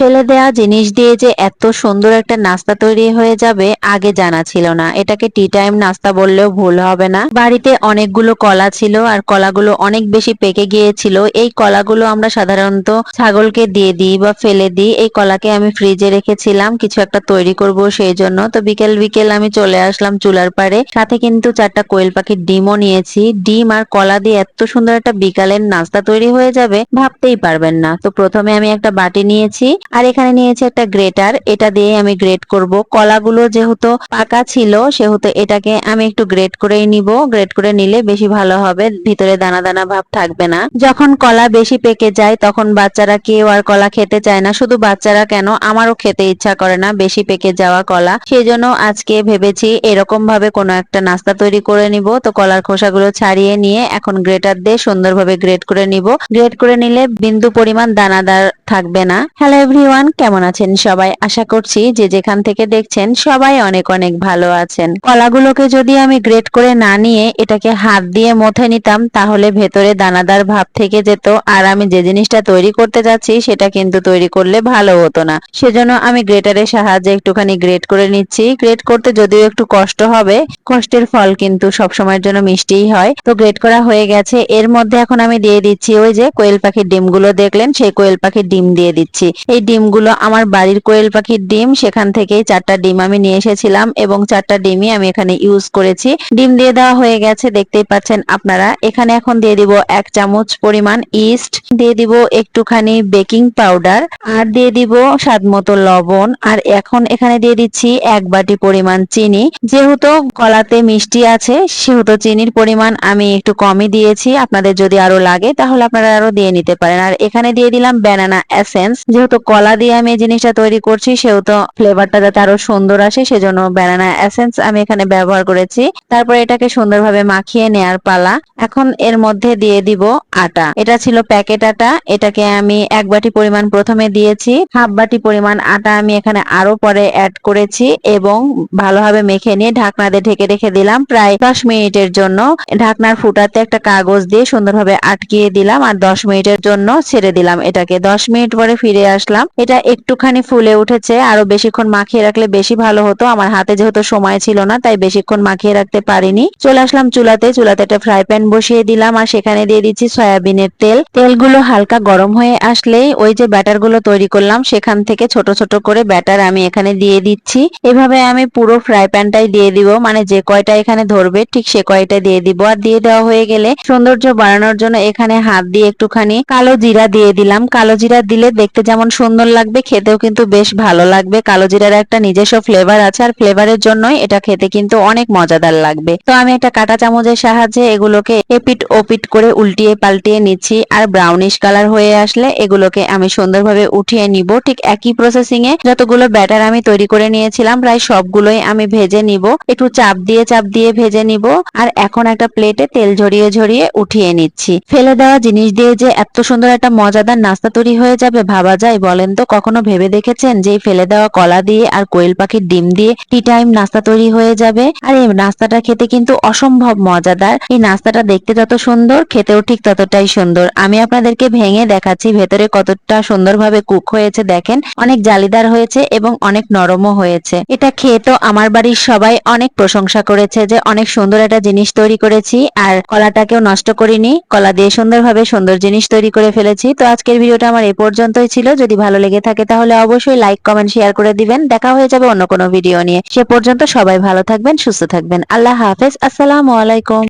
ফেলে দেওয়া জিনিস দিয়ে যে এত সুন্দর একটা নাস্তা তৈরি হয়ে যাবে, আগে জানা ছিল না। এটাকে টি টাইম নাস্তা বললেও ভুল হবে না। বাড়িতে অনেকগুলো কলা ছিল আর কলাগুলো অনেক বেশি পেকে গিয়েছিল। এই কলাগুলো আমরা সাধারণত ছাগলকে দিয়ে দিই বা ফেলে দিই। এই কলাকে আমি ফ্রিজে রেখেছিলাম, কিছু একটা তৈরি করব সেই জন্য। তো বিকেল বিকেল আমি চলে আসলাম চুলার পাড়ে। সাথে কিন্তু চারটা কোয়েল পাখির ডিমও নিয়েছি। ডিম আর কলা দিয়ে এত সুন্দর একটা বিকালের নাস্তা তৈরি হয়ে যাবে, ভাবতেই পারবেন না। তো প্রথমে আমি একটা বাটি নিয়েছি। আর এখানে নিয়েছি একটা গ্রেটার। এটা দিয়ে আমি গ্রেট করব। কলাগুলো যেহেতু পাকা ছিল, সেহেতু এটাকে আমি একটু গ্রেট করেই নিব। গ্রেট করে নিলে বেশি ভালো হবে, ভিতরে দানা দানা ভাব থাকবে না। যখন কলা বেশি পেকে যায়, তখন বাচ্চারা কেউ আর কলা খেতে চায় না। শুধু বাচ্চারা কেন? আমারও খেতে ইচ্ছা করে না বেশি পেকে যাওয়া কলা। সেই জন্য আজকে ভেবেছি এরকম ভাবে কোনো একটা নাস্তা তৈরি করে নিব। তো কলার খোসাগুলো ছাড়িয়ে নিয়ে এখন গ্রেটার দিয়ে সুন্দরভাবে গ্রেট করে নিব। গ্রেট করে নিলে বিন্দু পরিমাণ দানাদার থাকবে না। হ্যালো এভরিওয়ান, কেমন আছেন সবাই? আশা করছি যে যেখান থেকে দেখছেন সবাই অনেক অনেক ভালো আছেন। কলাগুলোকে যদি আমি গ্রেট করে না নিয়ে এটাকে হাত দিয়ে মথে নিতাম, তাহলে ভেতরে দানাদার ভাব থেকে যেত, আর আমি যে জিনিসটা তৈরি করতে যাচ্ছি, সেটা কিন্তু তৈরি করলে ভালো হতো না। সেজন্য আমি গ্রেটারের সাহায্যে একটুখানি গ্রেট করে নিচ্ছি। গ্রেট করতে যদিও একটু কষ্ট হবে, কষ্টের ফল কিন্তু সবসময়ের জন্য মিষ্টিই হয়। তো গ্রেট করা হয়ে গেছে। এর মধ্যে এখন আমি দিয়ে দিচ্ছি ওই যে কোয়েল পাখির ডিমগুলো দেখলেন, সেই কোয়েল পাখির ডিম দিয়ে দিচ্ছি। এই ডিমগুলো আমার বাড়ির কোয়েল পাখির ডিম, সেখান থেকেই চারটা ডিম আমি নিয়ে এসেছিলাম এবং চারটা ডিমই আমি এখানে ইউজ করেছি। ডিম দিয়ে দেওয়া হয়ে গেছে, দেখতেই পাচ্ছেন আপনারা। এখানে এখন দিয়ে দিব এক চামচ পরিমাণ ইস্ট দিয়ে দিব একটুখানি বেকিং পাউডার আর দিয়ে দিব স্বাদ মতো লবণ। আর এখন এখানে দিয়ে দিচ্ছি এক বাটি পরিমাণ চিনি। যেহেতু কলাতে মিষ্টি আছে, সেহেতু চিনির পরিমাণ আমি একটু কমই দিয়েছি। আপনাদের যদি আরও লাগে, তাহলে আপনারা আরও দিয়ে নিতে পারেন। আর এখানে দিয়ে দিলাম ব্যানানা এসেন্স যেহেতু কলা দিয়ে আমি এই জিনিসটা তৈরি করছি সেহেতু ফ্লেভারটা যাতে আরও সুন্দর আসে, সেজন্য ব্যানানা এসেন্স আমি এখানে ব্যবহার করেছি। তারপর এটাকে সুন্দরভাবে মাখিয়ে নেয়ার পালা। এখন এর মধ্যে দিয়ে দিব আটা। এটা ছিল প্যাকেট আটা। এটাকে আমি এক বাটি পরিমাণ প্রথমে দিয়েছি। হাফ বাটি পরিমাণ আটা আমি এখানে আরও পরে অ্যাড করেছি এবং ভালোভাবে মেখে নিয়ে ঢাকনা দিয়ে ঢেকে রেখে দিলাম প্রায় দশ মিনিটের জন্য। ঢাকনার ফুটাতে একটা কাগজ দিয়ে সুন্দরভাবে আটকিয়ে দিলাম আর দশ মিনিটের জন্য ছেড়ে দিলাম এটাকে। দশ মিনিট পরে ফিরে আসলাম। এটা একটুখানি ফুলে উঠেছে। আরও বেশিক্ষণ মাখিয়ে রাখলে বেশি ভালো হতো। আমার হাতে যেহেতু সময় ছিল না, তাই বেশিক্ষণ মাখিয়ে রাখতে পারিনি। চলে আসলাম চুলাতে। চুলাতে একটা ফ্রাই প্যান বসিয়ে দিলাম আর সেখানে দিয়ে দিচ্ছি সয়াবিনের তেল। তেলগুলো হালকা গরম হয়ে আসলেই ওই যে ব্যাটারগুলো তৈরি করলাম, সেখান থেকে ছোট ছোট করে ব্যাটার আমি এখানে দিয়ে দিচ্ছি। এভাবে আমি পুরো ফ্রাই প্যানটাই দিয়ে দিব। মানে যে কয়টা এখানে ধরবে, ঠিক সে কয়টা দিয়ে দিব। আর দিয়ে দেওয়া হয়ে গেলে সৌন্দর্য বাড়ানোর জন্য এখানে হাত দিয়ে একটুখানি কালো জিরা দিয়ে দিলাম। কালো জিরা দিলে দেখতে যেমন সুন্দর লাগবে, খেতেও কিন্তু বেশ ভালো লাগবে। কালো জিরার একটা নিজস্ব ফ্লেভার আছে আর ফ্লেভারের জন্যই এটা খেতে কিন্তু অনেক মজাদার লাগবে। তো আমি একটা কাঁটা চামচের সাহায্যে এগুলোকে এপিট ওপিট করে উল্টিয়ে পাল্টিয়ে নিচ্ছি আর ব্রাউনিশ কালার হয়ে আসলে এগুলোকে আমি সুন্দরভাবে উঠিয়ে নিব। ঠিক একই প্রসেসিং এ যতগুলো ব্যাটার আমি তৈরি করে নিয়েছিলাম, প্রায় সবগুলোই আমি ভেজে নিব। একটু চাপ দিয়ে চাপ দিয়ে ভেজে নিব আর এখন একটা প্লেটে তেল ঝরিয়ে ঝরিয়ে উঠিয়ে নিচ্ছি। ফেলে দেওয়া জিনিস দিয়ে যে এত সুন্দর একটা মজাদার নাস্তা তৈরি হয়ে যাবে, ভাবা যায় বলেন তো, কখনো ভেবে দেখেছেন যে ফেলে দেওয়া কলা দিয়ে আর কোয়েল পাখির ডিম দিয়ে টি টাইম নাস্তা তৈরি হয়ে যাবে? আর এই নাস্তাটা খেতে কিন্তু অসম্ভব মজাদার। এই নাস্তাটা দেখতে যত সুন্দর, খেতেও ঠিক ততটাই সুন্দর। আমি আপনাদেরকে ভেঙে দেখাচ্ছি, ভেতরে কতটা সুন্দরভাবে কুক হয়েছে দেখেন। অনেক জালিদার হয়েছে এবং অনেক নরমও হয়েছে। এটা খেয়ে তো আমার বাড়ির সবাই অনেক প্রশংসা করেছে যে অনেক সুন্দর একটা জিনিস তৈরি করেছি আর কলাটাকেও নষ্ট করিনি। কলা দিয়ে সুন্দরভাবে সুন্দর জিনিস তৈরি করে ফেলেছি। তো আজকের ভিডিওটা আমার এ পর্যন্তই ছিল। যদি ভালো লেগে থাকে তাহলে অবশ্যই লাইক কমেন্ট শেয়ার করে দিবেন। দেখা হয়ে যাবে অন্য কোনো ভিডিও নিয়ে। সে পর্যন্ত সবাই ভালো থাকবেন, সুস্থ থাকবেন। আল্লাহ হাফেজ। আসসালামু আলাইকুম।